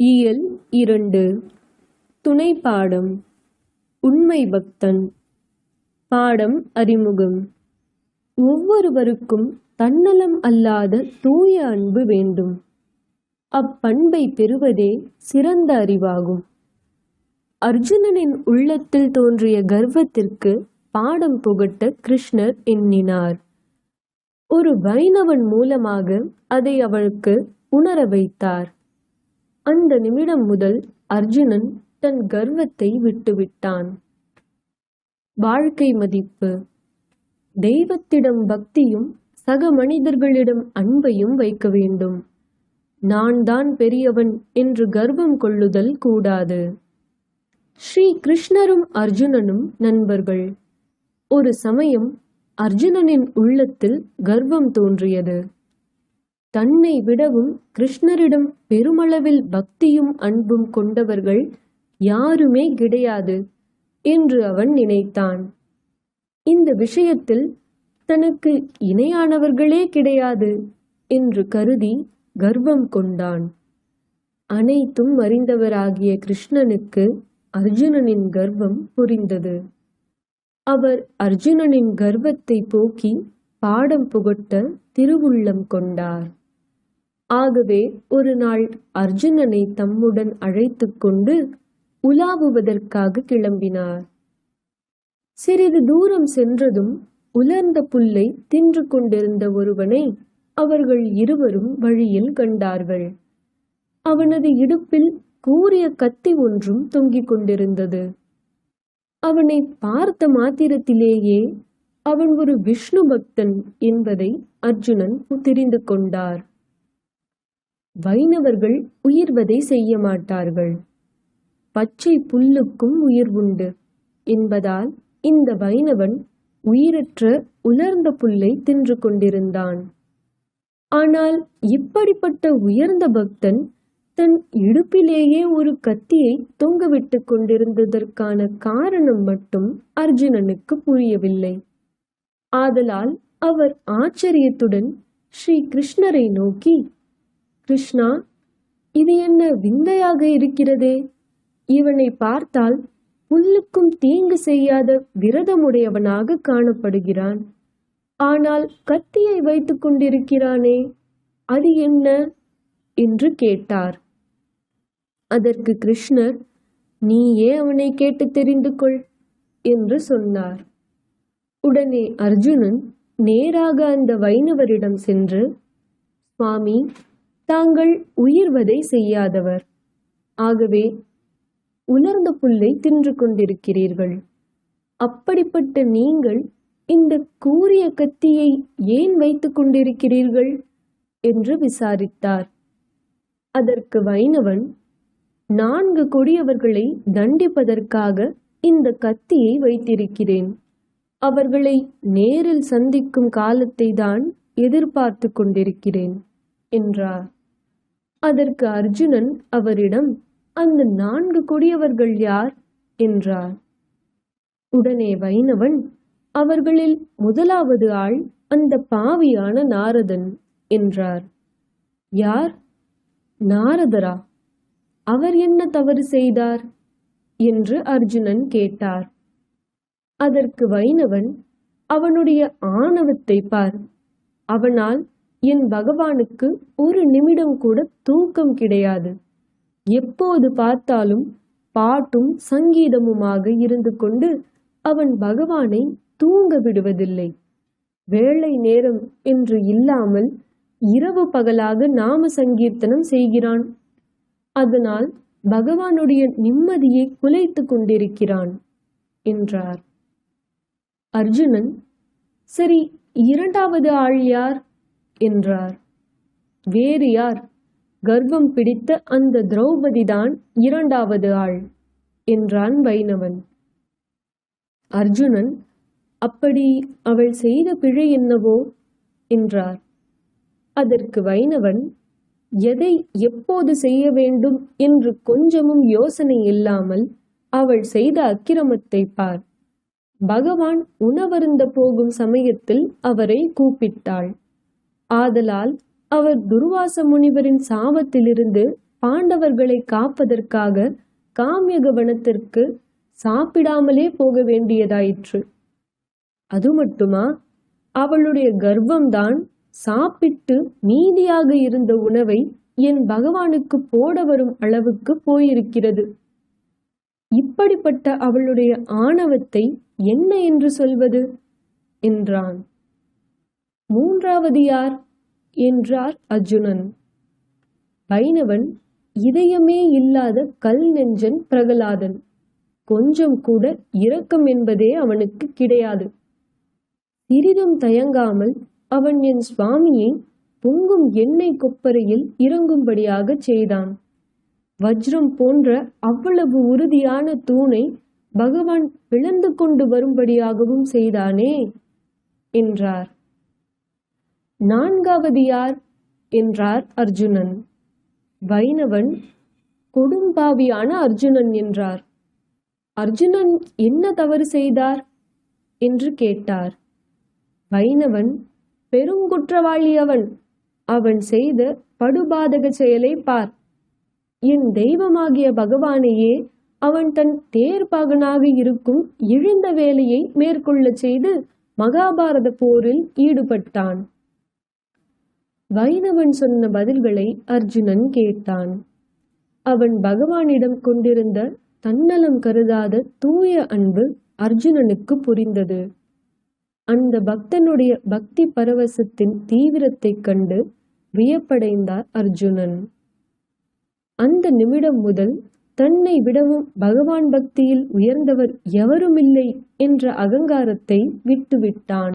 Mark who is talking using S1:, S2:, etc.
S1: இயல் இரண்டு. துணை பாடம் உண்மை பக்தன். பாடம் அறிமுகம். ஒவ்வொருவருக்கும் தன்னலம் அல்லாத தூய அன்பு வேண்டும். அப்பண்பை பெறுவதே சிறந்த அறிவாகும். அர்ஜுனனின் உள்ளத்தில் தோன்றிய கர்வத்திற்கு பாடம் புகட்ட கிருஷ்ணர் எண்ணினார். ஒரு வைணவன் மூலமாக அதை அவளுக்கு உணர வைத்தார். அந்த நிமிடம் முதல் அர்ஜுனன் தன் கர்வத்தை விட்டுவிட்டான். வாழ்க்கை மதிப்பு. தெய்வத்திடம் பக்தியும் சக மனிதர்களிடம் அன்பையும் வைக்க வேண்டும். நான் தான் பெரியவன் என்று கர்வம் கொள்ளுதல் கூடாது. ஸ்ரீ கிருஷ்ணரும் அர்ஜுனனும் நண்பர்கள். ஒரு சமயம் அர்ஜுனனின் உள்ளத்தில் கர்வம் தோன்றியது. தன்னை விடவும் கிருஷ்ணரிடம் பெருமளவில் பக்தியும் அன்பும் கொண்டவர்கள் யாருமே கிடையாது என்று அவன் நினைத்தான். இந்த விஷயத்தில் தனக்கு இணையானவர்களே கிடையாது என்று கருதி கர்வம் கொண்டான். அனைத்தும் அறிந்தவராகிய கிருஷ்ணனுக்கு அர்ஜுனனின் கர்வம் புரிந்தது. அவர் அர்ஜுனனின் கர்வத்தை போக்கி பாடம் புகட்ட திருவுள்ளம் கொண்டார். ஆகவே ஒரு நாள் அர்ஜுனனை தம்முடன் அழைத்து கொண்டு உலாவுவதற்காக கிளம்பினார். சிறிது தூரம் சென்றதும் உலர்ந்த புல்லை தின்று கொண்டிருந்த ஒருவனை அவர்கள் இருவரும் வழியில் கண்டார்கள். அவனது இடுப்பில் கூறிய கத்தி ஒன்றும் தொங்கிக் கொண்டிருந்தது. அவனை பார்த்த மாத்திரத்திலேயே அவன் ஒரு விஷ்ணு பக்தன் என்பதை அர்ஜுனன் தெரிந்து கொண்டார். வைணவர்கள் உயிர்வதை செய்ய மாட்டார்கள். பச்சை புல்லுக்கும் உயிர் உண்டு. என்பதால் இந்த வைணவன் உயிரற்ற உலர்ந்த புல்லை தின்று கொண்டிருந்தான். ஆனால் இப்படிப்பட்ட உயர்ந்த பக்தன் தன் இடுப்பிலேயே ஒரு கத்தியை தொங்கவிட்டு கொண்டிருந்ததற்கான காரணம் மட்டும் அர்ஜுனனுக்கு புரியவில்லை. ஆதலால் அவர் ஆச்சரியத்துடன் ஸ்ரீ கிருஷ்ணரை நோக்கி கிருஷ்ணா இது என்ன விந்தையாக இருக்கிறதே? இவனை பார்த்தால் புல்லுக்கும் தீங்கு செய்யாத விரதமுடையவனாக காணப்படுகிறான். ஆனால் கத்தியை வைத்துக் கொண்டிருக்கிறானே அது என்ன? என்று கேட்டார். அதற்கு கிருஷ்ணர் நீயே அவனை கேட்டு தெரிந்து கொள் என்று சொன்னார். உடனே அர்ஜுனன் நேராக அந்த வைணவரிடம் சென்று சுவாமி தாங்கள் உயிர்வதை செய்யாதவர். ஆகவே உலர்ந்த புல்லை தின்று கொண்டிருக்கிறீர்கள். அப்படிப்பட்ட நீங்கள் இந்த கூரிய கத்தியை ஏன் வைத்துக் கொண்டிருக்கிறீர்கள்? என்று விசாரித்தார். அதற்கு வைணவன் நான்கு கொடியவர்களை தண்டிப்பதற்காக இந்த கத்தியை வைத்திருக்கிறேன். அவர்களை நேரில் சந்திக்கும் காலத்தை தான் எதிர்பார்த்து கொண்டிருக்கிறேன் என்றார். அதற்கு அர்ஜுனன் அவரிடம் அந்த நான்கு கொடியவர்கள் யார்? என்றார். உடனே வைணவன் அவர்களில் முதலாவது ஆள் அந்த பாவியான நாரதன் என்றார். யார்? நாரதரா. அவர் என்ன தவறு செய்தார்? என்று அர்ஜுனன் கேட்டார். அதற்கு வைணவன் அவனுடைய ஆணவத்தை பார். அவனால் என் பகவானுக்கு ஒரு நிமிடம் கூட தூக்கம் கிடையாது. எப்போது பார்த்தாலும் பாட்டும் சங்கீதமுமாக இருந்து கொண்டு அவன் பகவானை தூங்க விடுவதில்லை. வேலை நேரம் என்று இல்லாமல் இரவு பகலாக நாம சங்கீர்த்தனம் செய்கிறான். அதனால் பகவானுடைய நிம்மதியை குலைத்து கொண்டிருக்கிறான் என்றார். அர்ஜுனன் சரி இரண்டாவது ஆள் யார்? என்றார். வேறு யார்? கர்வம் பிடித்த அந்த திரௌபதிதான் இரண்டாவது ஆள் என்றான் வைணவன். அர்ஜுனன் அப்படி அவள் செய்த பிழை என்னவோ? என்றார். அதற்கு வைணவன் எதை எப்போது செய்ய வேண்டும் என்று கொஞ்சமும் யோசனை இல்லாமல் அவள் செய்த அக்கிரமத்தை பார். பகவான் உணவருந்த போகும் சமயத்தில் அவரை கூப்பிட்டாள். ஆதலால் அவர் துர்வாச முனிவரின் சாபத்திலிருந்து பாண்டவர்களை காப்பதற்காக காமிய கவனத்திற்கு சாப்பிடாமலே போக வேண்டியதாயிற்று. அது மட்டுமா அவளுடைய கர்வம்தான் சாப்பிட்டு மீதியாக இருந்த உணவை என் பகவானுக்கு போட வரும் அளவுக்கு போயிருக்கிறது. இப்படிப்பட்ட அவளுடைய ஆணவத்தை என்ன என்று சொல்வது? என்றான். மூன்றாவது யார்? என்றார் அர்ஜுனன். வைணவன் இதயமே இல்லாத கல் நெஞ்சன் பிரகலாதன். கொஞ்சம் கூட இரக்கம் என்பதே அவனுக்கு கிடையாது. சிறிதும் தயங்காமல் அவன் என் சுவாமியை பொங்கும் எண்ணெய் கொப்பரையில் இறங்கும்படியாக செய்தான். வஜ்ரம் போன்ற அவ்வளவு உறுதியான தூணை பகவான் பிளந்து கொண்டு வரும்படியாகவும் செய்தானே? என்றார். நான்காவது யார்? என்றார் அர்ஜுனன். வைணவன் கொடும்பாவியான அர்ஜுனன் என்றார். அர்ஜுனன் என்ன தவறு செய்தார்? என்று கேட்டார். வைணவன் பெருங்குற்றவாளி அவன் அவன் செய்த படுபாதக செயலை பார். என் தெய்வமாகிய பகவானையே அவன் தன் தேர்பாகனாக இருக்கும் இழிந்த வேலையை மேற்கொள்ளச் செய்து மகாபாரத போரில் ஈடுபட்டான். வைணவன் சொன்ன பதில்களை அர்ஜுனன் கேட்டான். அவன் பகவானிடம் கொண்டிருந்த தன்னலம் கருதாத தூய அன்பு அர்ஜுனனுக்கு புரிந்தது. அந்த பக்தனுடைய பக்தி பரவசத்தின் தீவிரத்தைக் கண்டு வியப்படைந்தார் அர்ஜுனன். அந்த நிமிடம் முதல் தன்னை விடவும் பகவான் பக்தியில் உயர்ந்தவர் எவருமில்லை என்ற அகங்காரத்தை விட்டுவிட்டான்.